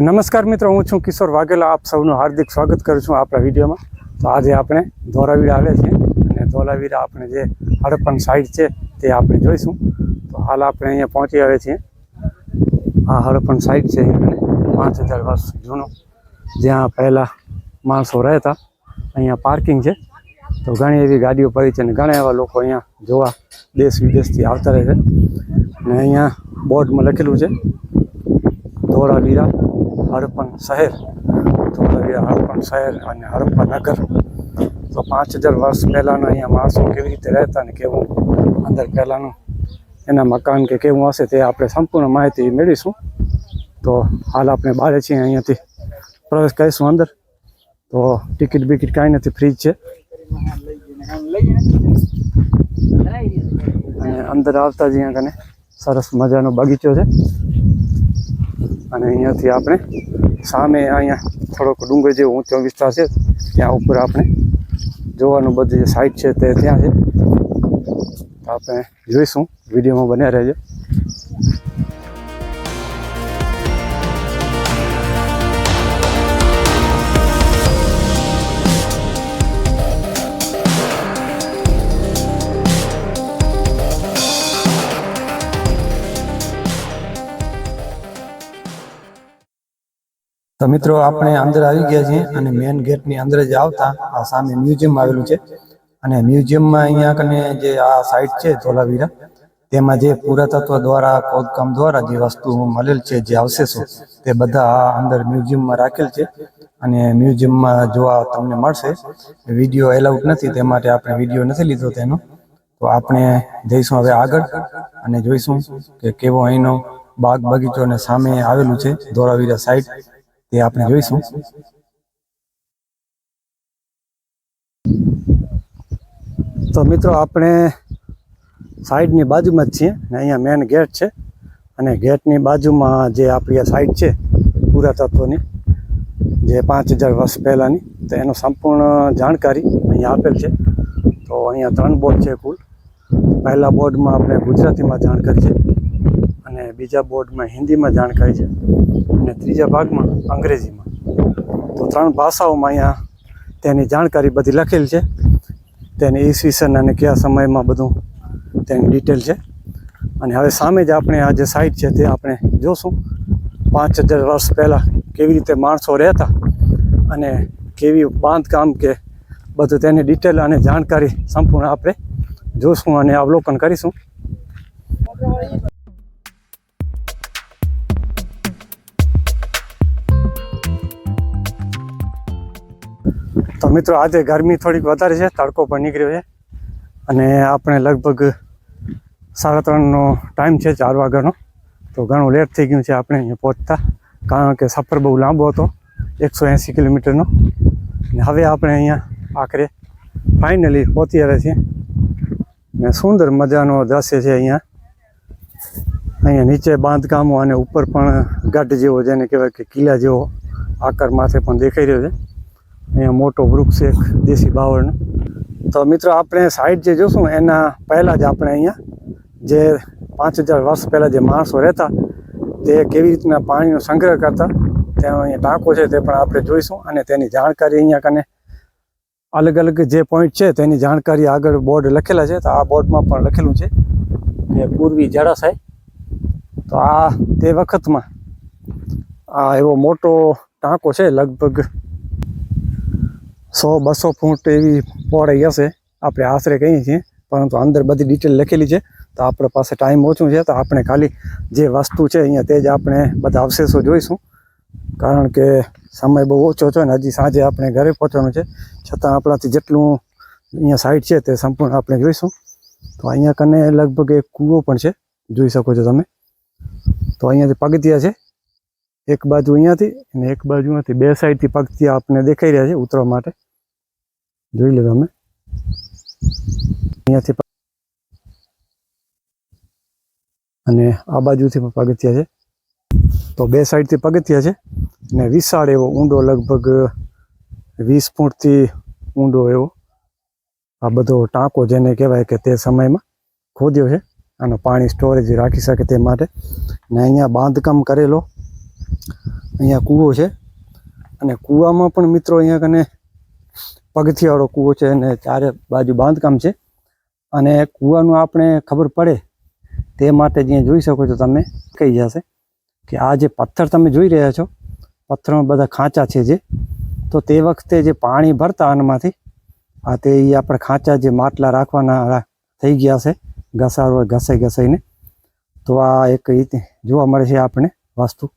નમસ્કાર મિત્રો, હું છું કિશોર વાઘેલા. આપ સૌનું હાર્દિક સ્વાગત કરું છું આપણા વિડીયોમાં. તો આજે આપણે ધોરાવીરા આવે છે અને ધોરાવીરા આપણે જે હડપન સાઈડ છે તે આપણે જોઈશું. તો હાલ આપણે અહીંયા પહોંચી આવે છીએ. આ હડપ્પન સાઈડ છે અને પાંચ હજાર વર્ષ જૂનો. જ્યાં પહેલાં માણસો રહેતા અહીંયા પાર્કિંગ છે. તો ઘણી એવી ગાડીઓ પડી છે અને ઘણા એવા લોકો અહીંયા જોવા દેશ વિદેશથી આવતા રહે છે. અને અહીંયા બોર્ડમાં લખેલું છે ધોળાવીરા હડપન શહેર. ધોળાવીરા શહેર અને હડપ્પા નગર. તો પાંચ હજાર વર્ષ પહેલાંના અહીંયા માણસો કેવી રીતે રહેતા અને કેવું? અંદર પહેલાંનું એના મકાન કે કેવું હશે તે આપણે સંપૂર્ણ માહિતી મેળવીશું. તો હાલ આપણે બહાર છીએ અહીંયાથી. પ્રવેશ કરીશું અંદર. તો ટિકિટ બિકિટ કાંઈ નથી ફ્રી છે. અને અંદર આવતા જ અહીંયા કને સરસ મજાનો બગીચો છે. અને અહીંયાથી આપણે સામે અહીંયા થોડોક ડુંગર જેવો ઊંચો વિસ્તાર છે, ત્યાં ઉપર આપણે જોવાનું બધું જે સાઈટ છે તે ત્યાં છે. આપણે જોઈશું, વિડીયોમાં બન્યા રહેજો. તો મિત્રો, આપણે અંદર આવી ગયા છીએ અને મેઇન ગેટની અંદર જ આવતા આ સામે મ્યુઝિયમ આવેલું છે. અને મ્યુઝિયમમાં અહીંયા કને જે આ સાઇટ છે, ધોલાવીરા, તેમાં જે પુરાતત્વ દ્વારા, ખોદકામ દ્વારા જે વસ્તુ મળેલ છે, જે અવશેષો, તે બધા આ અંદર મ્યુઝિયમમાં રાખેલ છે. અને મ્યુઝિયમમાં જોવા તમને મળશે, વીડિયો એલાઉડ નથી, તે માટે આપણે વીડિયો નથી લીધો તેનો. તો આપણે જઈશું હવે આગળ અને જોઈશું કે કેવો અહીંનો બાગ બગીચો અને સામે આવેલું છે ધોળાવીરા સાઈડ તે આપણે જોઈશું. તો મિત્રો, આપણે સાઈડની બાજુમાં જ છીએ ને અહીંયા મેન ગેટ છે. અને ગેટની બાજુમાં જે આપણી આ સાઈડ છે, પુરાતત્વની, જે પાંચ હજાર વર્ષ પહેલાંની, તો એનો સંપૂર્ણ જાણકારી અહીંયા આપેલ છે. તો અહીંયા ત્રણ બોર્ડ છે કુલ. પહેલા બોર્ડમાં આપણે ગુજરાતીમાં જાણકારી છે. અને બીજા બોર્ડમાં હિન્દીમાં જાણકારી છે અને ત્રીજા ભાગમાં અંગ્રેજીમાં. તો ત્રણ ભાષાઓમાં અહીંયા તેની જાણકારી બધી લખેલ છે. તેની ઈસવીસન અને કયા સમયમાં બધું તેની ડિટેલ છે. અને હવે સામે જ આપણે આ જે સાઇટ છે તે આપણે જોશું. પાંચ હજાર વર્ષ પહેલાં કેવી રીતે માણસો રહેતા અને કેવી બાંધકામ કે બધું તેની ડિટેલ અને જાણકારી સંપૂર્ણ આપણે જોશું અને અવલોકન કરીશું. તો મિત્રો, આજે ગરમી થોડીક વધારે છે, તડકો પણ નીકળ્યો છે. અને આપણે લગભગ સાડા ત્રણનો ટાઈમ છે ચાર વાગ્યાનો. તો ઘણું લેટ થઈ ગયું છે આપણે અહીંયા પહોંચતા, કારણ કે સફર બહુ લાંબો હતો, એકસો એંસી કિલોમીટરનો. ને હવે આપણે અહીંયા આખરે ફાઇનલી પહોંચી આવ્યા છીએ. ને સુંદર મજાનો દ્રશ્ય છે અહીંયા. અહીંયા નીચે બાંધકામો અને ઉપર પણ ગઢ જેવો, જેને કહેવાય કે કિલ્લા જેવો આકાર માથે પણ દેખાઈ રહ્યો છે. અહીંયા મોટો વૃક્ષ એક દેશી બાવળનો. તો મિત્રો, આપણે સાઈડ જે જોશું, એના પહેલાં જ આપણે અહીંયા જે પાંચ હજાર વર્ષ પહેલાં જે માણસો રહેતા, તે કેવી રીતના પાણીનો સંગ્રહ કરતા, ત્યાં અહીંયા ટાંકો છે તે પણ આપણે જોઈશું અને તેની જાણકારી અહીંયા કને અલગ અલગ જે પોઈન્ટ છે તેની જાણકારી આગળ બોર્ડ લખેલા છે, તો આ બોર્ડમાં પણ લખેલું છે. કે પૂર્વી જળાશય. તો આ તે વખતમાં આ એવો મોટો ટાંકો છે, લગભગ સો, બસો ફૂટ એવી પહોળાઈ હશે. આપણે આશરે કહીએ છીએ, પરંતુ અંદર બધી ડિટેલ લખેલી છે. તો આપણે પાસે ટાઈમ ઓછું છે, તો આપણે ખાલી જે વસ્તુ છે અહીંયા તે જ આપણે બધા અવશેષો જોઈશું. કારણ કે સમય બહુ ઓછો છે ને હજી સાંજે આપણે ઘરે પહોંચવાનું છે. છતાં આપણાથી જેટલું અહીંયા સાઈડ છે તે સંપૂર્ણ આપણે જોઈશું. તો અહીંયા કને લગભગ એક કૂવો પણ છે. જોઈ શકો છો તમે. તો અહીંયાથી પગથિયા છે. એક બાજુ અહીંયાથી અને એક બાજુમાંથી બે સાઈડથી પગથિયા આપણને દેખાઈ રહ્યા છે ઉતરવા માટે. જોઈ લેવા અમે અહીંયાથી અને આ બાજુથી પણ પગથિયા છે. તો બે સાઈડથી પગથિયા છે. ને વિશાળ એવો ઊંડો, લગભગ વીસ ફૂટથી ઊંડો એવો. આ બધો ટાંકો જેને કહેવાય કે તે સમયમાં ખોદ્યો છે આનો પાણી સ્ટોરેજ રાખી શકે તે માટે. ને અહીંયા બાંધકામ કરેલો. અહીંયા કૂવો છે. અને કૂવામાં પણ મિત્રો અહીંયા કને પગથિયાવાળો કૂવો છે અને ચારે બાજુ બાંધકામ છે. અને કૂવાનું આપણે ખબર પડે તે માટે જ્યાં જોઈ શકો છો તમે કહી જશે કે આ જે પથ્થર તમે જોઈ રહ્યા છો, પથ્થરમાં બધા ખાંચા છે જે. તો તે વખતે જે પાણી ભરતા આનમાંથી, આ તે આપણે ખાંચા જે માટલા રાખવાના થઈ ગયા છે, ઘસારો ઘસાઈ ઘસાઈને. તો આ એક રીતે જોવા મળે છે આપણે વસ્તુ.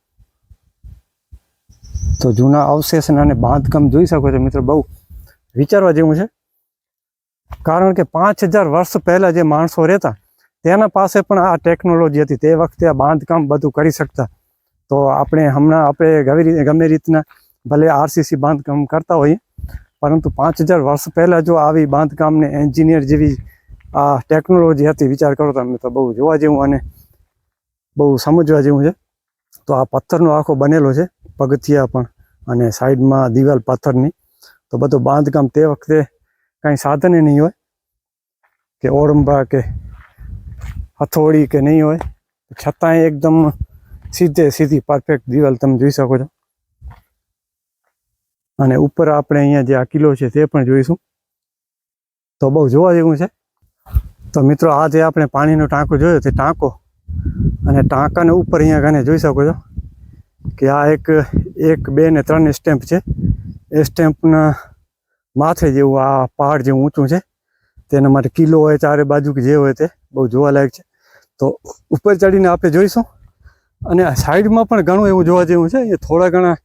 તો જૂના અવશેષ અને બાંધકામ જોઈ શકો છો મિત્રો બહુ વિચારવા જેવું છે? કારણ કે પાંચ હજાર વર્ષ પહેલા જે માણસો રહેતા, તેના પાસે પણ આ ટેકનોલોજી હતી. તે વખતે આ બાંધકામ બધું કરી શકતા. તો આપણે હમણાં આપણે ગમે રીતના ભલે આરસીસી બાંધકામ કરતા હોઈએ, પરંતુ પાંચ હજાર વર્ષ પહેલાં જો આવી બાંધકામને એન્જિનિયર જેવી આ ટેકનોલોજી હતી, વિચાર કરો તમે તો બહુ જોવા જેવું અને બહુ સમજવા જેવું છે. તો આ પથ્થરનો આખો બનેલો છે, પગથિયા પણ અને સાઈડમાં દિવાલ પથ્થરની. તો બધું બાંધકામ તે વખતે કાંઈ સાધને નહીં હોય કે ઓરંબા કે હથોડી કે નહીં હોય. છતાંય એકદમ સીધે સીધી પરફેક્ટ દિવાલ તમે જોઈ શકો છો. અને ઉપર આપણે અહીંયા જે આ કિલ્લો છે તે પણ જોઈશું. તો બહુ જોવા જેવું છે. તો મિત્રો આ જે આપણે પાણીનો ટાંકો જોયો તે ટાંકો અને ટાંકાને ઉપર અહીંયા કને જોઈ શકો છો કે આ એક એક, બે ને ત્રણ સ્ટેમ્પ છે. એ સ્ટેમ્પના માથે જેવું આ પહાડ જેવું ઊંચું છે તેના માટે કિલ્લો હોય ચારે બાજુ કે જે હોય તે બહુ જોવાલાયક છે. તો ઉપર ચડીને આપણે જોઈશું અને આ સાઈડમાં પણ ઘણું એવું જોવા જેવું છે. અહીંયા થોડા ઘણા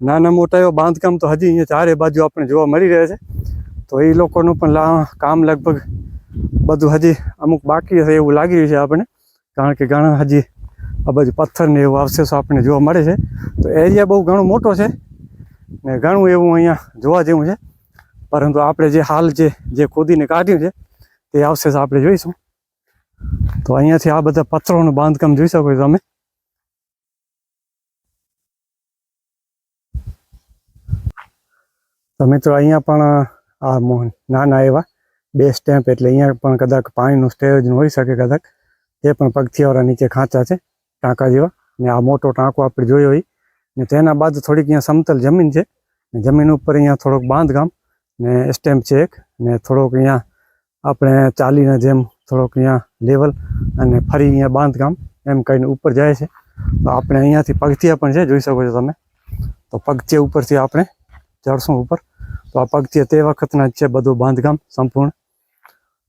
નાના મોટા એવા બાંધકામ તો હજી અહીંયા ચારે બાજુ આપણે જોવા મળી રહ્યા છે. તો એ લોકોનું પણ કામ લગભગ બધું હજી અમુક બાકી હશે એવું લાગી રહ્યું છે આપણને, કારણ કે ઘણા હજી આ બાજુ પથ્થર ને એવું અવશેષો આપણને જોવા મળે છે. તો એરિયા બહુ ઘણો મોટો છે. ને ઘણું એવું અહીંયા જોવા જેવું છે. પરંતુ આપણે જે હાલ જે જે ખોદીને કાઢ્યું છે, તે અવશેષ આપણે જોઈશું. તો અહીંયાથી આ બધા પથ્થરોનું બાંધકામ જોઈ શકો છો તમે. તો મિત્રો અહીંયા પણ, આ નાના એવા, બે સ્ટેમ્પ એટલે અહીંયા પણ કદાચ પાણીનું સ્ટેજ હોઈ શકે કદાચ. તે પણ પગથિયાવાળા નીચે ખાંચા છે, ટાંકા જેવા. ને આ મોટો ટાંકો આપણે જોયો હોય ને તેના બાદ થોડીક અહીંયા સમતલ જમીન છે. જમીન ઉપર અહીંયા થોડોક બાંધકામ ને સ્ટેમ્પ છે એક. ને થોડોક અહીંયા આપણે ચાલીને જેમ થોડોક અહીંયા લેવલ અને ફરી અહીંયા બાંધકામ એમ કહીને ઉપર જાય છે. તો આપણે અહીંયાથી પગથિયા પણ છે, જોઈ શકો છો તમે. તો પગથિયા ઉપરથી આપણે ચડશું ઉપર. તો આ પગથિયા તે વખતના જ છે બધું બાંધકામ સંપૂર્ણ.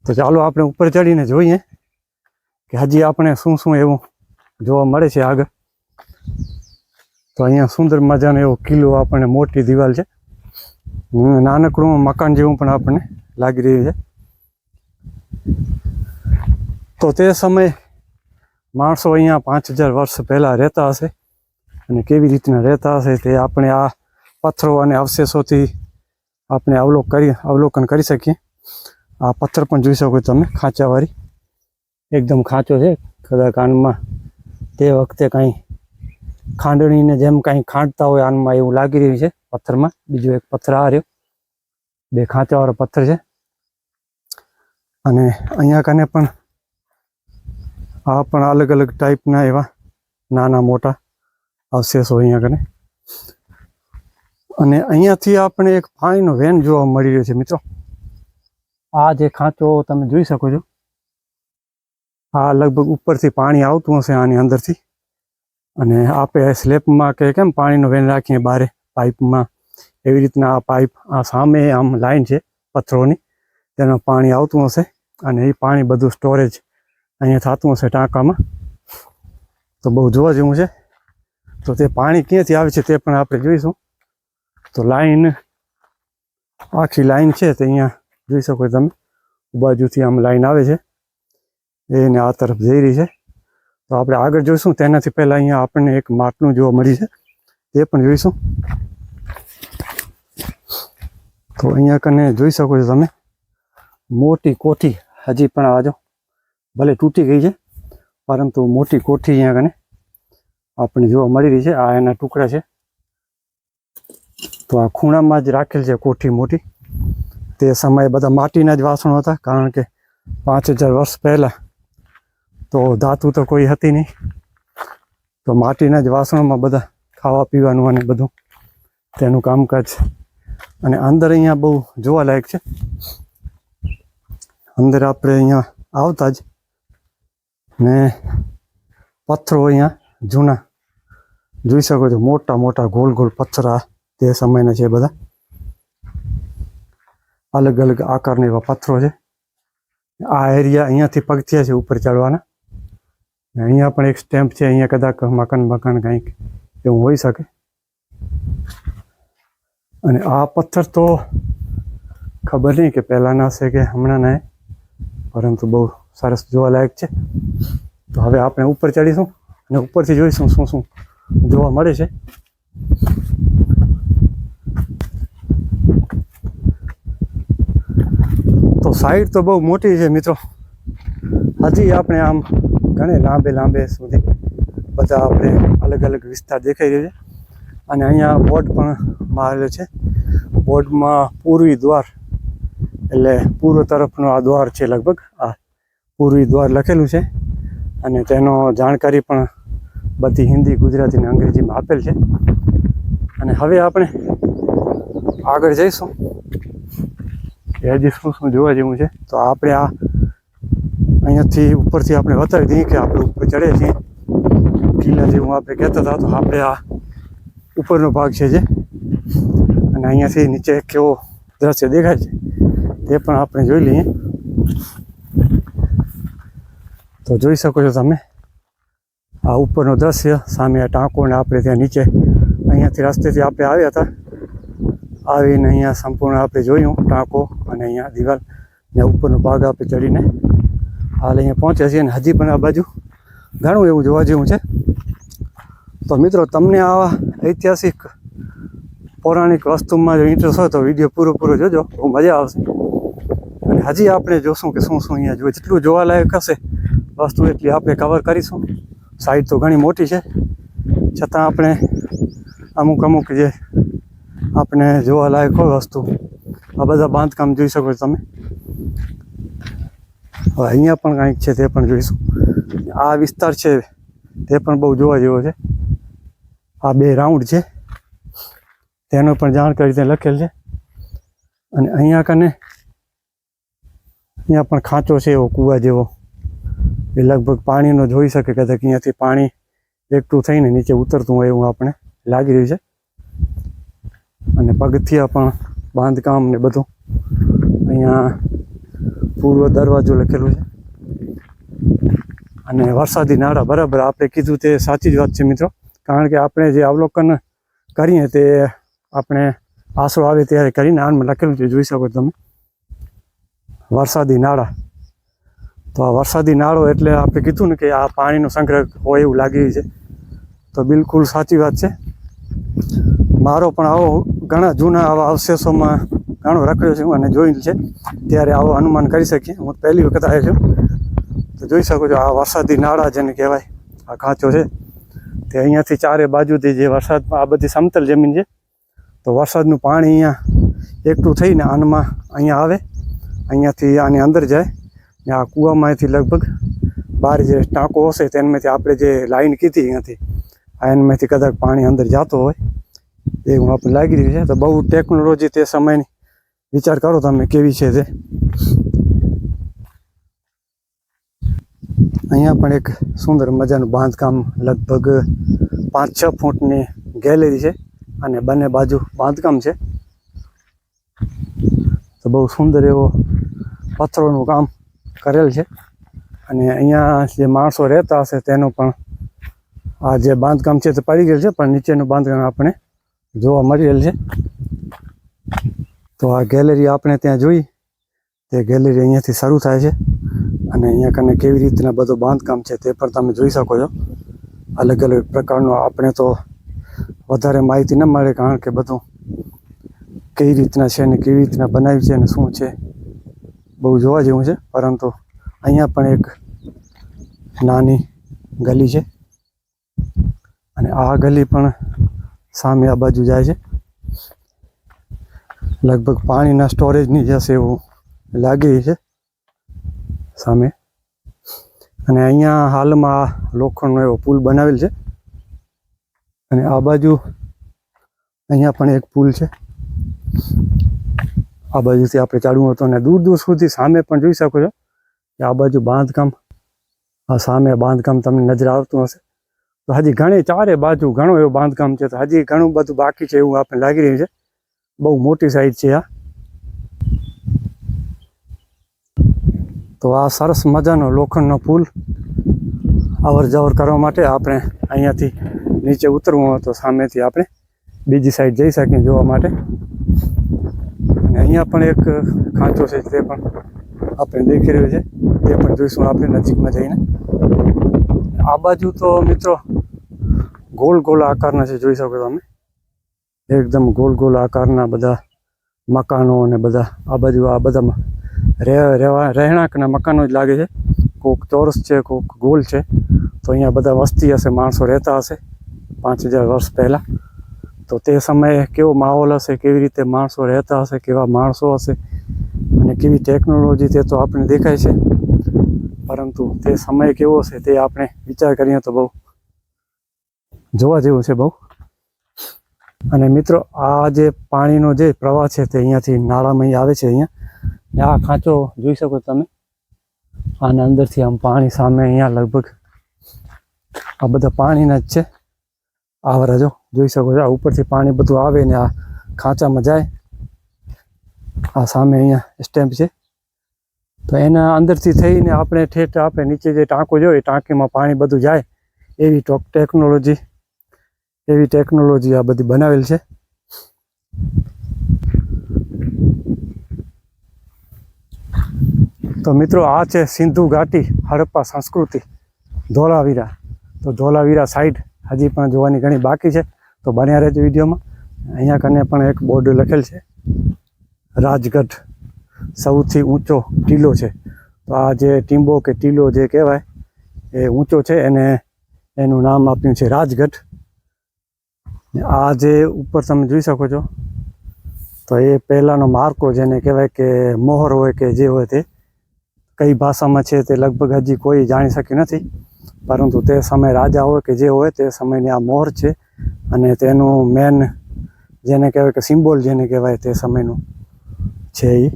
તો ચાલો આપણે ઉપર ચડીને જોઈએ કે હજી આપણે શું શું એવું જોવા મળે છે આગળ. તો અહીંયા સુંદર મજાનો એવો કિલ્લો આપણને મોટી દિવાલ છે. નાનકડું મકાન જેવું પણ આપણને લાગી રહ્યું છે. તો તે સમયે માણસો અહીંયા પાંચ હજાર વર્ષ પહેલાં રહેતા હશે અને કેવી રીતના રહેતા હશે તે આપણે આ પથ્થરો અને અવશેષોથી આપણે અવલોક કરી, અવલોકન કરી શકીએ. આ પથ્થર પણ જોઈ શકો તમે, ખાંચાવાળી. એકદમ ખાંચો છે. કદાચ કાનમાં તે વખતે કાંઈ ખાંડણીને જેમ કાંઈ ખાંડતા હોય આનમાં એવું લાગી રહ્યું છે પથ્થરમાં. બીજો એક પથ્થર આ રહ્યો. બે ખાંચાવાળો પથ્થર છે. અને અહીંયા કને પણ આ પણ અલગ અલગ ટાઈપના એવા નાના મોટા અવશેષો અહીંયા કને. અને અહીંયાથી આપણે એક પાણીનો વેન જોવા મળી રહ્યો છે મિત્રો. આ જે ખાંચો તમે જોઈ શકો છો. આ લગભગ ઉપરથી પાણી આવતું હશે આની અંદરથી. અને આપે સ્લેબમાં કે કેમ પાણીનો વેન રાખીએ બારે પાઇપમાં. એવી રીતના આ પાઇપ આ સામે આમ લાઈન છે પથ્થરોની. તેમાં પાણી આવતું હશે અને એ પાણી બધું સ્ટોરેજ અહીંયા થતું હશે ટાંકામાં. તો બહુ જોવા જેવું છે. તો તે પાણી ક્યાંથી આવે છે તે પણ આપણે જોઈશું. તો લાઈન, આખી લાઈન છે તે અહીંયા જોઈ શકો તમે. બાજુથી આમ લાઈન આવે છે. એને આ તરફ જઈ રહી છે. તો આપણે આગળ જોઈશું. તેનાથી પહેલાં અહીંયા આપણને એક માટલું જોવા મળી છે. તે પણ જોઈશું. તો અહીંયા કને જોઈ શકો છો તમે. મોટી કોઠી હજી પણ આજો ભલે તૂટી ગઈ છે, પરંતુ મોટી કોઠી અહીંયા કને આપણને જોવા મળી રહી છે. આ એના ટુકડા છે. તો આ ખૂણામાં જ રાખેલ છે કોઠી મોટી. તે સમયે બધા માટીના જ વાસણો હતા, કારણ કે પાંચ હજાર વર્ષ પહેલાં તો ધાતુ તો કોઈ હતી નહીં. તો માટીના જ વાસણોમાં બધા ખાવા પીવાનું અને બધું તેનું કામકાજ. અને અંદર અહીંયા બહુ જોવાલાયક છે. અંદર આપણે અહીંયા આવતા જ ને પથ્થરો અહીંયા જૂના જોઈ શકો છો. મોટા મોટા ગોલ ગોલ પથ્થરા તે સમયના છે બધા. અલગ અલગ આકારના એવા પથ્થરો છે. આ એરિયા અહીંયાથી પગથિયા છે ઉપર ચડવાના. અહીંયા પણ એક સ્ટેમ્પ છે, અહીંયા કદાચ મકાન મકાન કંઈક એવું હોઈ શકે. અને આ પથ્થર તો ખબર નહીં કે પહેલાંના છે કે હમણાંના પરંતુ બહુ સરસ જોવાલાયક છે. તો હવે આપણે ઉપર ચડીશું અને ઉપરથી જોઈશું શું શું જોવા મળે છે. તો સાઈડ તો બહુ મોટી છે મિત્રો. હજી આપણે આમ ઘણે લાંબે લાંબે સુધી બધા આપણે અલગ અલગ વિસ્તાર દેખાઈ રહ્યો છે. અને અહીંયા બોર્ડ પણ મારેલો છે. બોર્ડમાં પૂર્વી દ્વાર એટલે પૂર્વ તરફનો આ દ્વાર છે લગભગ. આ પૂર્વી દ્વાર લખેલું છે. અને તેનો જાણકારી પણ બધી હિન્દી, ગુજરાતી અને અંગ્રેજીમાં આપેલ છે. અને હવે આપણે આગળ જઈશું. એ હજી શું શું જોવા જેવું છે? તો આપણે આ અહીંયાથી ઉપરથી આપણે બતાવી દઈએ કે આપણે ઉપર ચડે છીએ. કિલ્લા જેવું આપણે કહેતા હતા, તો આપણે આ ઉપરનો ભાગ છે જે. અને અહીંયાથી નીચે કેવો દ્રશ્ય દેખાય છે. તે પણ આપણે જોઈ લઈએ. તો જોઈ શકો છો તમે, આ ઉપરનો દ્રશ્ય સામે આ ટાંકોને આપણે ત્યાં નીચે અહીંયાથી રસ્તેથી આપણે આવ્યા હતા. આવીને અહીંયા સંપૂર્ણ આપણે જોયું ટાંકો અને અહીંયા દિવાલ ને ઉપરનો ભાગ આપણે ચડીને હાલ અહીંયા પહોંચ્યા છીએ અને હજી પણ આ બાજુ ઘણું એવું જોવા જેવું છે. તો મિત્રો, તમને આવા ઐતિહાસિક, પૌરાણિક વસ્તુમાં જો ઇન્ટરેસ્ટ હોય તો વીડિયો પૂરો પૂરો જોજો. બહુ મજા આવશે. અને હજી આપણે જોશું કે શું શું અહીંયા જોઈએ જેટલું જોવાલાયક હશે, વસ્તુ એટલી આપણે કવર કરીશું. સાઈડ તો ઘણી મોટી છે. છતાં આપણે અમુક અમુક જે આપણે જોવાલાયક હોય વસ્તુ, આ બધા બાંધકામ જોઈ શકો છો તમે. હવે અહીંયા પણ કંઈક છે તે પણ જોઈશું. આ વિસ્તાર છે તે પણ બહુ જોવા જેવો છે. આ બે રાઉન્ડ છે. તેનો પણ જાણકારી ત્યાં લખેલ છે. અને અહીંયા કને અહીંયા પણ ખાંચો છે એવો કૂવા જેવો. એ લગભગ પાણીનો જોઈ શકે કદાચ અહીંયાથી પાણી એકઠું થઈને નીચે ઉતરતું હોય એવું આપણે લાગી રહ્યું છે. અને પગથિયા પણ બાંધકામ ને બધું અહીંયા પૂર્વ દરવાજો લખેલું છે. અને વરસાદી નાળા, બરાબર આપણે કીધું તે સાચી જ વાત છે મિત્રો. કારણ કે આપણે જે અવલોકન કરીએ તે આપણે આશરો આવે ત્યારે કરીને આનમાં લખેલું છે, જોઈ શકો તમે. વરસાદી નાળા. તો આ વરસાદી નાળો એટલે આપણે કીધું ને કે આ પાણીનો સંગ્રહ હોય એવું લાગી છે. તો બિલકુલ સાચી વાત છે. મારો પણ આવો ઘણા જૂના આવા અવશેષોમાં ઘણો રખડ્યો છે અને જોયેલ છે. ત્યારે આવો અનુમાન કરી શકીએ. હું પહેલી વખત આવ્યો છું. તો જોઈ શકો છો આ વરસાદી નાળા જેને કહેવાય, આ કાંચો છે. તે અહીંયાથી ચારે બાજુથી જે વરસાદમાં આ બધી સમતલ જમીન છે. તો વરસાદનું પાણી અહીંયા એકઠું થઈને આનમાં અહીંયા આવે. અહીંયાથી આની અંદર જાય. ને આ કૂવામાંથી લગભગ બહાર જે ટાંકો હશે તેનામાંથી આપણે જે લાઈન કીધી અહીંયાથી, આ એનમાંથી કદાચ પાણી અંદર જતો હોય. એવું આપણે લાગી રહ્યું છે. તો બહુ ટેકનોલોજી તે સમયની વિચાર કરો તમે કેવી છે તે. અહીંયા પણ એક સુંદર મજાનું બાંધકામ લગભગ પાંચ છ ફૂટની ગેલેરી છે અને બંને બાજુ બાંધકામ છે. તો બહુ સુંદર એવો પથ્થરોનું કામ કરેલ છે. અને અહીંયા જે માણસો રહેતા હશે તેનું પણ આ જે બાંધકામ છે તે પડી ગયેલ છે, પણ નીચેનું બાંધકામ આપણે જોવા મળી રહેલ છે. તો આ ગેલેરી આપણે ત્યાં જોઈ. તે ગેલેરી અહીંયાથી શરૂ થાય છે. અને અહીંયા કને કેવી રીતના બધું બાંધકામ છે તે પણ તમે જોઈ શકો છો. અલગ અલગ પ્રકારનું આપણે તો વધારે માહિતી ન મળે કારણ કે બધું કઈ રીતના છે ને કેવી રીતના બનાવ્યું છે અને શું છે. બહુ જોવા જેવું છે. પરંતુ અહીંયા પણ એક નાની ગલી છે. અને આ ગલી પણ સામે આ બાજુ જાય છે. લગભગ પાણીના સ્ટોરેજની જશે એવું લાગી છે સામે. અને અહીંયા હાલમાં લોખંડનો એવો પુલ બનાવેલ છે. અને આ બાજુ અહીંયા પણ એક પુલ છે. આ બાજુથી આપણે ચાલવું હતું અને દૂર દૂર સુધી સામે પણ જોઈ શકો છો કે આ બાજુ બાંધકામ, આ સામે બાંધકામ તમને નજર આવતું હશે. તો હજી ઘણી, ચારે બાજુ ઘણો એવું બાંધકામ છે. તો હજી ઘણું બધું બાકી છે એવું આપણને લાગી રહ્યું છે. બહુ મોટી સાઈડ છે આ. તો આ સરસ મજાનો લોખંડનો પુલ અવર જવર કરવા માટે આપણે અહીંયાથી નીચે ઉતરવું હોય તો સામેથી આપણે બીજી સાઈડ જઈ શકીએ જોવા માટે. અને અહીંયા પણ એક ખાંચો છે તે પણ આપણે દેખી રહ્યું છે. તે પણ જોઈશું આપણે નજીકમાં જઈને. આ બાજુ તો મિત્રો ગોળ ગોળ આકારના છે, જોઈ શકો તમે. એકદમ ગોલ ગોલ આકારના બધા મકાનો અને બધા આ બાજુ આ બધા રહે- રહેવા રહેણાંકના મકાનો જ લાગે છે. કોક ચોરસ છે, કોક ગોલ છે. તો અહીંયા બધા વસ્તી હશે, માણસો રહેતા હશે પાંચ હજાર વર્ષ પહેલાં. તો તે સમયે કેવો માહોલ હશે, કેવી રીતે માણસો રહેતા હશે, કેવા માણસો હશે અને કેવી ટેકનોલોજી તે તો આપણે દેખાય છે. પરંતુ તે સમય કેવો હશે તે આપણે વિચાર કરીએ તો બહુ જોવા જેવું છે બહુ. અને મિત્રો, આ જે પાણીનો જે પ્રવાહ છે તે અહીંયાથી નાળામાં આવે છે અહીંયા. આ ખાંચો જોઈ શકો તમે. આના અંદરથી આમ પાણી સામે અહીંયા લગભગ આ બધા પાણીના જ છે. આવરા જો, જોઈ શકો છો, આ ઉપરથી પાણી બધું આવે ને આ ખાંચામાં જાય. આ સામે અહીંયા સ્ટેમ્પ છે. તો એના અંદરથી થઈને આપણે ઠેઠ આપણે નીચે જે ટાંકો જોઈએ ટાંકીમાં પાણી બધું જાય. એવી ટોક ટેકનોલોજી એવી ટેકનોલોજી આ બધી બનાવેલ છે. તો મિત્રો, આ છે સિંધુ ઘાટી હડપ્પા સંસ્કૃતિ ધોલાવીરા તો ધોલાવીરા સાઈડ હજી પણ જોવાની ઘણી બાકી છે. તો બન્યા રહેજો વિડીયોમાં. અહીંયા કને પણ એક બોર્ડ લખેલ છે. રાજગઢ સૌથી ઊંચો ટીલો છે. તો આ જે ટીંબો કે ટીલો જે કહેવાય, એ ઊંચો છે. એને, એનું નામ આપ્યું છે રાજગઢ. આ જે ઉપર તમે જોઈ શકો છો, તો એ પહેલાંનો માર્કો જેને કહેવાય કે મોહર હોય કે જે હોય તે, કઈ ભાષામાં છે તે લગભગ હજી કોઈ જાણી શક્યું નથી, પરંતુ તે સમય રાજા હોય કે જે હોય તે સમયની આ મોહર છે, અને તેનું મેન જેને કહેવાય કે સિમ્બોલ જેને કહેવાય તે સમયનું છે એ.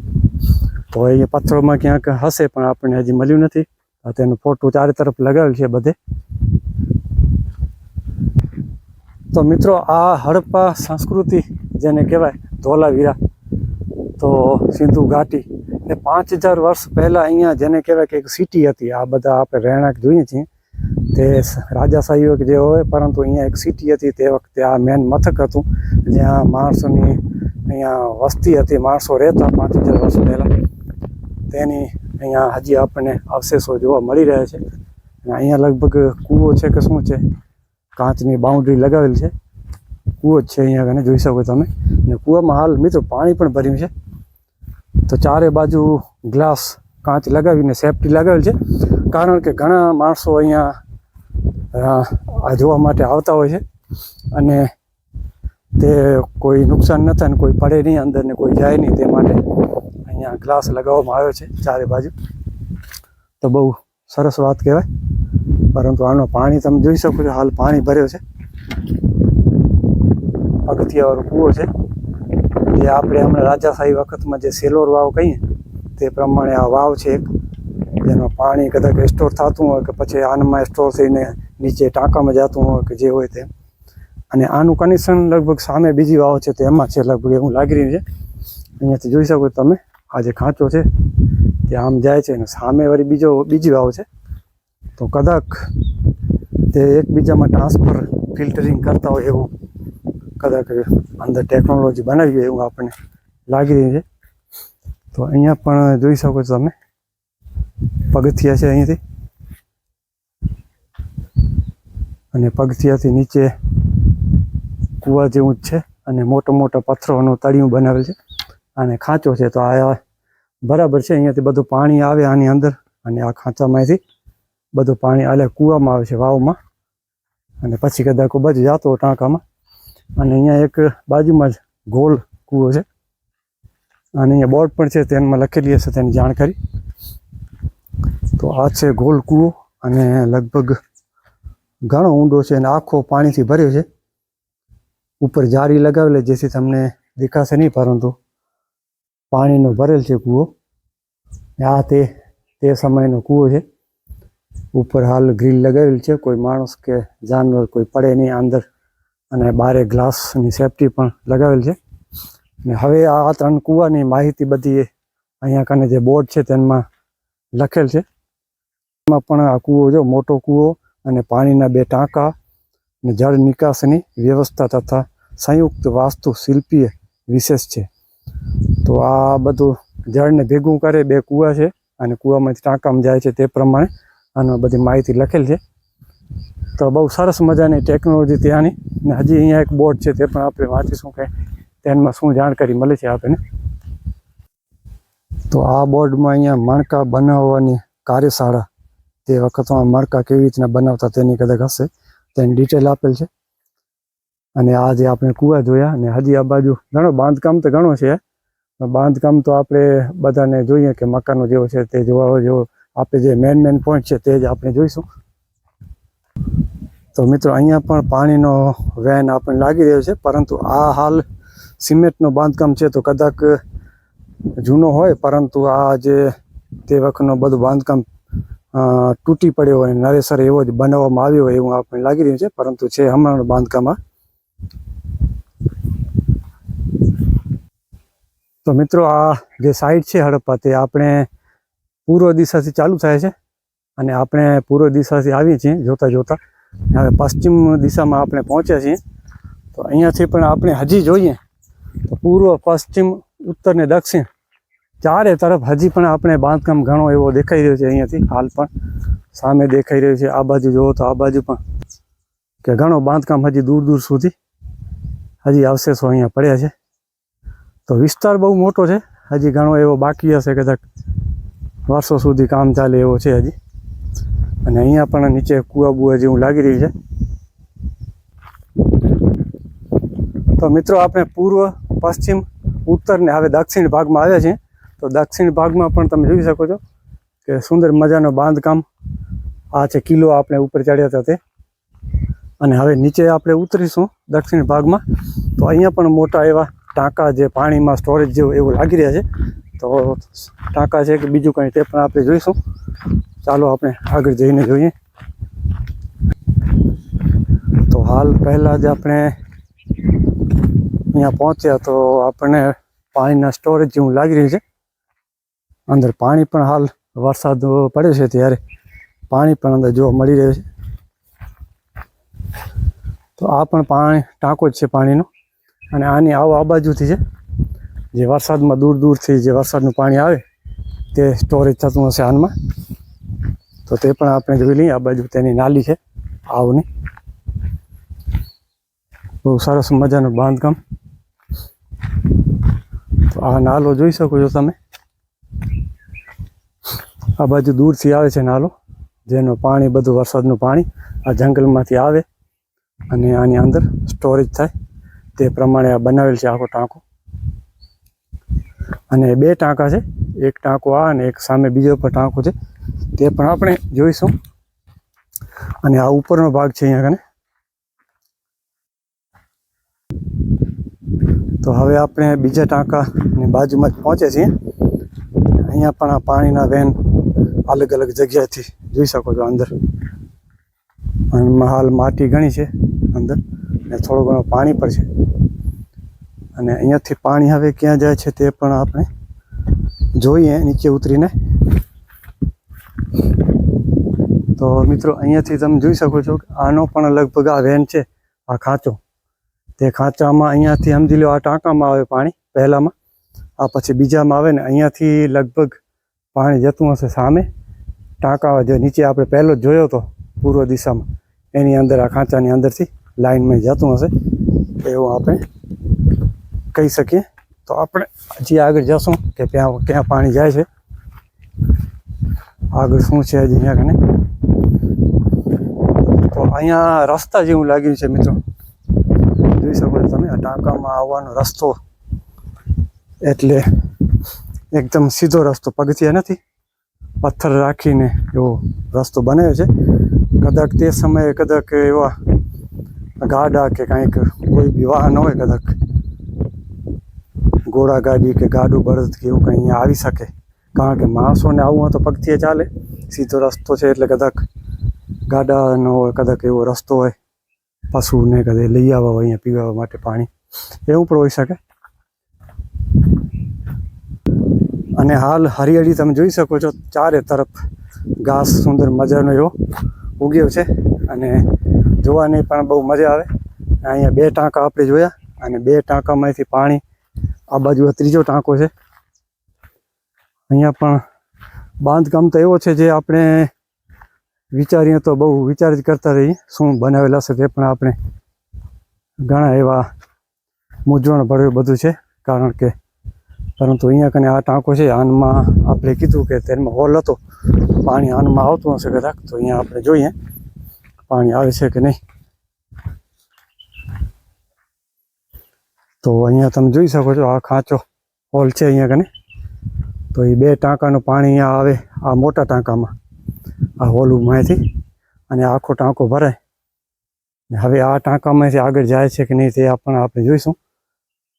તો એ પથ્થરોમાં ક્યાંક હશે પણ આપણને હજી મળ્યું નથી તેનું ફોટો ચારે તરફ લગાવેલ છે બધે. તો મિત્રો, આ હડપ્પા સંસ્કૃતિ જેને કહેવાય ધોલાવીરા, તો સિંધુ ઘાટી એ પાંચ હજાર વર્ષ પહેલાં અહીંયા જેને કહેવાય કે એક સિટી હતી. આ બધા આપણે રહેણાંક જોઈએ છીએ. તે રાજાશાહીઓ જે હોય, પરંતુ અહીંયા એક સિટી હતી. તે વખતે આ મેન મથક હતું. જ્યાં માણસોની અહીંયા વસ્તી હતી. માણસો રહેતા પાંચ હજાર વર્ષ પહેલાં. તેની અહીંયા હજી આપણને અવશેષો જોવા મળી રહ્યા છે. અને અહીંયા લગભગ કૂવો છે કે શું છે? કાચની બાઉન્ડ્રી લગાવેલ છે. કૂવો જ છે અહીંયા કને જોઈ શકો તમે. અને કૂવામાં હાલ મિત્રો પાણી પણ ભર્યું છે. તો ચારે બાજુ ગ્લાસ કાચ લગાવીને સેફટી લગાવેલ છે. કારણ કે ઘણા માણસો અહીંયા જોવા માટે આવતા હોય છે. અને તે કોઈ નુકસાન ન થાય ને કોઈ પડે નહીં અંદર ને કોઈ જાય નહીં તે માટે અહીંયા ગ્લાસ લગાવવામાં આવ્યો છે ચારે બાજુ. તો બહુ સરસ વાત કહેવાય. પરંતુ આનો પાણી તમે જોઈ શકો છો, હાલ પાણી ભર્યો છે. અગત્યવાળો કૂવો છે. જે આપણે હમણાં રાજાશાહી વખતમાં જે સેલોર વાવ કહીએ, તે પ્રમાણે આ વાવ છે એક. જેમાં પાણી કદાચ સ્ટોર થતું હોય કે પછી આનમાં સ્ટોર થઈને નીચે ટાંકામાં જતું હોય કે જે હોય તે. અને આનું કનેક્શન લગભગ સામે બીજી વાવ છે તો, એમાં છે લગભગ એવું લાગી રહ્યું છે. અહીંયાથી જોઈ શકો તમે, આ જે ખાંચો છે, તે આમ જાય છે અને સામે વળી બીજો, બીજી વાવ છે. તો કદાચ તે એકબીજામાં ટ્રાન્સફર ફિલ્ટરિંગ કરતા હોય એવું. કદાચ અંદર ટેકનોલોજી બનાવી હોય એવું આપણને લાગી રહ્યું છે. તો અહીંયા પણ જોઈ શકો છો તમે. પગથિયા છે અહીંથી. અને પગથિયાથી નીચે કૂવા જેવું જ છે. અને મોટા મોટા પથ્થરોનું તળિયું બનાવેલ છે. અને ખાંચો છે. તો આ બરાબર છે. અહીંયાથી બધું પાણી આવે આની અંદર અને આ ખાંચામાંથી બધું પાણી આલે કૂવામાં આવે છે વાવમાં. અને પછી કદાચ બાજુ જતો ટાંકામાં. અને અહીંયા એક બાજુમાં જ ગોલ કૂવો છે. અને અહીંયા બોર્ડ પણ છે, તેમાં લખેલી હશે તેની જાણકારી. તો આ છે ગોલ કૂવો અને લગભગ ઘણો ઊંડો છે અને આખો પાણીથી ભર્યો છે. ઉપર જારી લગાવેલી જેથી તમને દેખાશે નહીં, પરંતુ પાણીનો ભરેલ છે કૂવો. આ તે તે સમયનો કૂવો છે. ઉપર હાલ ગ્રીલ લગાવેલ છે. કોઈ માણસ કે જાનવર કોઈ પડે નહીં અંદર. અને બારે ગ્લાસની સેફટી પણ લગાવેલ છે. ને હવે આ ત્રણ કૂવાની માહિતી બધી અહીંયા કને જે બોર્ડ છે તેમાં લખેલ છે. એમાં પણ આ કૂવો જો મોટો કૂવો અને પાણીના બે ટાંકા ને જળ નિકાસની વ્યવસ્થા તથા સંયુક્ત વાસ્તુ શિલ્પીય વિશેષ છે. તો આ બધું જળને ભેગું કરે બે કૂવા છે અને કૂવામાંથી ટાંકામાં જાય છે તે પ્રમાણે આનો બધી માહિતી લખેલ છે. તો બહુ સરસ મજાની ટેકનોલોજી ત્યાંની ને હજી અહીંયા એક બોર્ડ છે તે પણ આપણે વાંચીશું કે તેમાં શું જાણકારી મળે છે આપણને. તો આ બોર્ડમાં અહીંયા મણકા બનાવવાની કાર્યશાળા. તે વખતમાં મણકા કેવી રીતના બનાવતા તેની કદાચ હશે. તેની ડિટેલ આપેલ છે. અને આ જે આપણે કૂવા જોયા અને હજી આ બાજુ ઘણો બાંધકામ તો ઘણો છે. બાંધકામ તો આપણે બધાને જોઈએ કે મકાનો જેવો છે તે જોવા જેવો આપણે જે મેન મેન પોઈન્ટ છે તે જ આપણે જોઈશું. તો મિત્રો, અહીંયા પણ પાણીનો વેન આપણને લાગી રહ્યો છે, પરંતુ આ હાલ સિમેન્ટનું બાંધકામ છે તો કદાચ જૂનો હોય, પરંતુ આ જે તે વખતનો બધું બાંધકામ તૂટી પડ્યો હોય, નરેસર એવો જ બનાવવામાં આવ્યો હોય એવું આપણને લાગી રહ્યું છે, પરંતુ છે હમણાંનું બાંધકામ આ. તો મિત્રો, આ જે સાઈડ છે હડપ્પા, તે આપણે પૂર્વ દિશાથી ચાલુ થાય છે અને આપણે પૂર્વ દિશાથી આવીએ છીએ જોતાં જોતાં. હવે પશ્ચિમ દિશામાં આપણે પહોંચ્યા છીએ. તો અહીંયાથી પણ આપણે હજી જોઈએ તો પૂર્વ, પશ્ચિમ, ઉત્તર ને દક્ષિણ ચારે તરફ હજી પણ આપણે બાંધકામ ઘણો એવો દેખાઈ રહ્યો છે અહીંયાથી. હાલ પણ સામે દેખાઈ રહ્યું છે. આ બાજુ જુઓ તો આ બાજુ પણ કે ઘણો બાંધકામ હજી દૂર દૂર સુધી હજી અવશેષો અહીંયા પડ્યા છે. તો વિસ્તાર બહુ મોટો છે. હજી ઘણો એવો બાકી હશે કદાચ વર્ષો સુધી કામ ચાલે એવો છે હજી. અને અહીંયા પણ નીચે કુવા બુવા જેવું લાગી રહ્યું છે. તો મિત્રો, આપણે પૂર્વ, પશ્ચિમ, ઉત્તર ને હવે દક્ષિણ ભાગમાં આવ્યા છીએ. તો દક્ષિણ ભાગમાં પણ તમે જોઈ શકો છો કે સુંદર મજાનો બાંધકામ આ છે કિલ્લો આપણે ઉપર ચડ્યા હતા તે. અને હવે નીચે આપણે ઉતરીશું દક્ષિણ ભાગમાં. તો અહીંયા પણ મોટા એવા ટાંકા જે પાણીમાં સ્ટોરેજ જેવું એવું લાગી રહ્યા છે. તો ટાંકા છે કે બીજું કંઈ તે પણ આપણે જોઈશું. ચાલો આપણે આગળ જઈને જોઈએ. તો હાલ પહેલાં જ આપણે અહીંયા પહોંચ્યા તો આપણને પાણીના સ્ટોરેજ જેવું લાગી રહ્યું છે. અંદર પાણી પણ હાલ વરસાદ પડ્યો છે ત્યારે પાણી પણ અંદર જોવા મળી રહ્યું છે. તો આ પણ પાણી, ટાંકો જ છે પાણીનો. અને આની આવો આ બાજુથી છે. જે વરસાદમાં દૂર દૂરથી જે વરસાદનું પાણી આવે, તે સ્ટોરેજ થતું હશે હાલમાં. તો તે પણ આપણે જોઈ લઈએ. આ બાજુ તેની નાલી છે, આવની. બહુ સરસ મજાનું બાંધકામ. તો આ નાલો જોઈ શકો છો તમે. આ બાજુ દૂરથી આવે છે નાલો, જેનું પાણી, બધું વરસાદનું પાણી આ જંગલમાંથી આવે અને આની અંદર સ્ટોરેજ થાય. તે પ્રમાણે આ બનાવેલ છે આખો ટાંકો. અને બે ટાંકા છે. એક ટાંકો આ અને એક સામે બીજો પણ ટાંકો છે. તે પણ આપણે જોઈશું. અને આ ઉપરનો ભાગ છે અહીંયા કને. તો હવે આપણે બીજા ટાંકાની બાજુમાં જ પહોંચે છીએ. અહીંયા પણ આ પાણીના વેન અલગ અલગ જગ્યાએથી જોઈ શકો છો અંદર. અને હાલ માટી ઘણી છે અંદર. ને થોડું ઘણું પાણી પણ છે. અને અહીંયાથી પાણી હવે ક્યાં જાય છે તે પણ આપણે જોઈએ, નીચે ઉતરીને. તો મિત્રો, અહીંયાથી તમે જોઈ શકો છો કે આનો પણ લગભગ આ વેન છે, આ ખાંચો. તે ખાંચામાં અહીંયાથી સમજી લો આ ટાંકામાં આવે પાણી, પહેલામાં. આ પછી બીજામાં આવે ને અહીંયાથી લગભગ પાણી જતું હશે સામે. ટાંકા જે નીચે આપણે પહેલો જોયો હતો પૂર્વ દિશામાં. એની અંદર આ ખાંચાની અંદરથી લાઇનમાં જતું હશે. એવું આપણે કહી શકીએ. તો આપણે હજી આગળ જશું કે ત્યાં ક્યાં પાણી જાય છે. આગળ શું છે હજી અહીંયા કને તો અહીંયા રસ્તા જેવું લાગ્યું છે મિત્રો. જોઈ શકો છો તમે ટાંકામાં આવવાનો રસ્તો એટલે એકદમ સીધો રસ્તો, પગથિયા નથી. પથ્થર રાખીને એવો રસ્તો બનાવ્યો છે. કદાચ તે સમયે કદાચ એવા ગાડા કે કાંઈક કોઈ બી વાહન હોય કદાચ ઘોડા ગાડી કે ગાડું બળદ કે એવું કંઈ અહીંયા આવી શકે. કારણ કે માણસોને આવવું હોય તો પગથિયે ચાલે. સીધો રસ્તો છે એટલે કદાચ ગાડાનો કદાચ એવો રસ્તો હોય. પશુને કદાચ લઈ આવવા હોય અહીંયા પીવા માટે પાણી. એવું પણ હોઈ શકે. અને હાલ હરિયાળી તમે જોઈ શકો છો, ચારે તરફ ઘાસ, સુંદર મજાનો એવો ઉગ્યો છે. અને જોવાની પણ બહુ મજા આવે. અહીંયા બે ટાંકા આપણે જોયા અને બે ટાંકામાંથી પાણી આ બાજુ ત્રીજો ટાંકો છે. અહીંયા પણ બાંધકામ તો એવો છે જે આપણે વિચારીએ તો બહુ વિચાર જ કરતા રહીએ, શું બનાવેલા છે તે પણ આપણે ઘણા એવા મૂંઝવણ ભર્યું બધું છે. કારણ કે પરંતુ અહીંયા કને આ ટાંકો છે, આનમાં આપણે કીધું કે તેમાં હોલ હતો. પાણી આનમાં આવતું હશે કદાચ, તો અહીંયા આપણે જોઈએ પાણી આવે છે કે નહીં. તો અહીંયા તમે જોઈ શકો છો, આ ખાંચો હોલ છે અહીંયા કને? તો એ બે ટાંકાનું પાણી અહીંયા આવે, આ મોટા ટાંકામાં. આ હોલુમાંથી અને આખો ટાંકો ભરાય. ને હવે આ ટાંકામાંથી આગળ જાય છે કે નહીં તે પણ આપણે જોઈશું.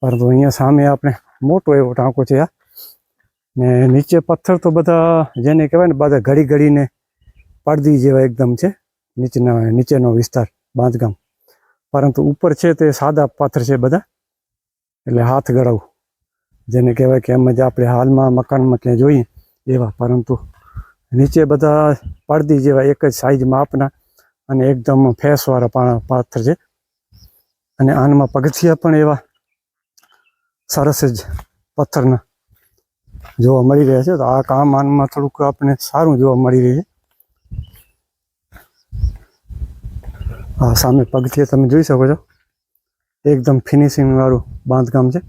પરંતુ અહીંયા સામે આપણે મોટો એવો ટાંકો છે આ. ને નીચે પથ્થર તો બધા જેને કહેવાય ને બધા ઘડી ઘડીને પડદી જેવા એકદમ છે, નીચેના નીચેનો વિસ્તાર, બાંધકામ. પરંતુ ઉપર છે તે સાદા પથ્થર છે બધા. એટલે હાથ ગળાવું. જેને કહેવાય કે એમ જ આપણે હાલમાં મકાનમાં ક્યાં જોઈએ એવા, પરંતુ નીચે બધા પડદી જેવા એક જ સાઈઝ માપના અને એકદમ ફેસવાળા પાથર છે. અને આનમાં પગથિયા પણ એવા સરસ જ પથ્થરના જોવા મળી રહ્યા છે. તો આ કામ આનમાં થોડુંક આપણે સારું જોવા મળી રહ્યું છે. આ સામે પગથિયા તમે જોઈ શકો છો. એકદમ ફિનિશિંગ વાળું બાંધકામ છે.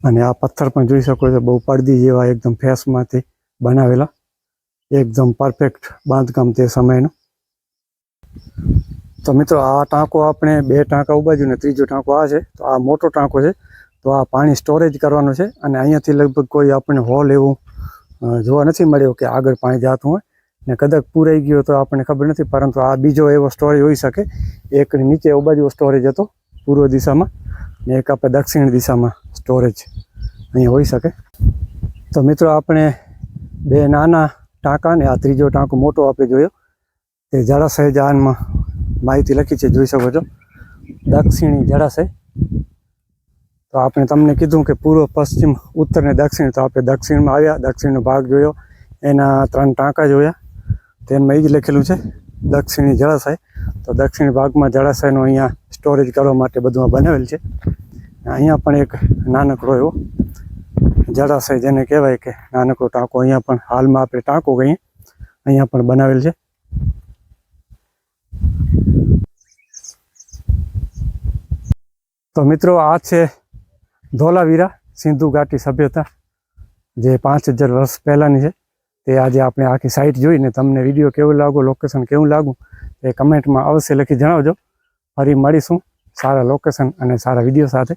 અને આ પથ્થર પણ જોઈ શકો છો, બહુ પડદી જેવા એકદમ ફેસમાંથી બનાવેલા. એકદમ પરફેક્ટ બાંધકામ તે સમયનું. તો મિત્રો, આ ટાંકો આપણે બે ટાંકા ઉબાજ્યું ને ત્રીજો ટાંકો આ છે, તો આ મોટો ટાંકો છે. તો આ પાણી સ્ટોરેજ કરવાનું છે અને અહીંયાથી લગભગ કોઈ આપણને હોલ એવું જોવા નથી મળ્યો કે આગળ પાણી જતું હોય. ને કદાચ પૂરાઈ ગયો તો આપણને ખબર નથી, પરંતુ આ બીજો એવો સ્ટોરેજ હોઈ શકે. એક નીચે એ બાજુ સ્ટોરેજ હતો, પૂર્વ દિશામાં, ને એક આપણે દક્ષિણ દિશામાં સ્ટોરેજ અહીંયા હોઈ શકે. તો મિત્રો, આપણે બે નાના ટાંકા ને આ ત્રીજો ટાંકો મોટો આપણે જોયો. તે જળાશય જાનમાં માહિતી લખી છે, જોઈ શકો છો. દક્ષિણી જળાશય. તો આપણે તમને કીધું કે પૂર્વ, પશ્ચિમ, ઉત્તર ને દક્ષિણ. તો આપણે દક્ષિણમાં આવ્યા, દક્ષિણનો ભાગ જોયો. એના ત્રણ ટાંકા જોયા. તેમાં એ જ લખેલું છે, દક્ષિણી જળાશય. તો દક્ષિણ ભાગમાં જળાશયનો અહીંયા સ્ટોરેજ કરવા માટે બધું બનાવેલ છે. અહીંયા પણ એક નાનકડો એવો જળાશય જેને કહેવાય કે નાનકડો ટાંકો અહીંયા પણ હાલમાં આપણે ટાંકો કહીએ, અહીંયા પણ બનાવેલ છે. તો મિત્રો આ છે ધોલાવીરા સિંધુ ઘાટી સભ્યતા, જે પાંચ હજાર વર્ષ પહેલાંની છે. તે આજે આપણે આખી સાઇટ જોઈને તમને વીડિયો કેવું લાગુ લોકેશન કેવું લાગુ, એ કમેન્ટમાં અવશ્ય લખી જણાવજો. ફરી મળીશું. સારા લોકેશન અને સારા વીડિયો સાથે.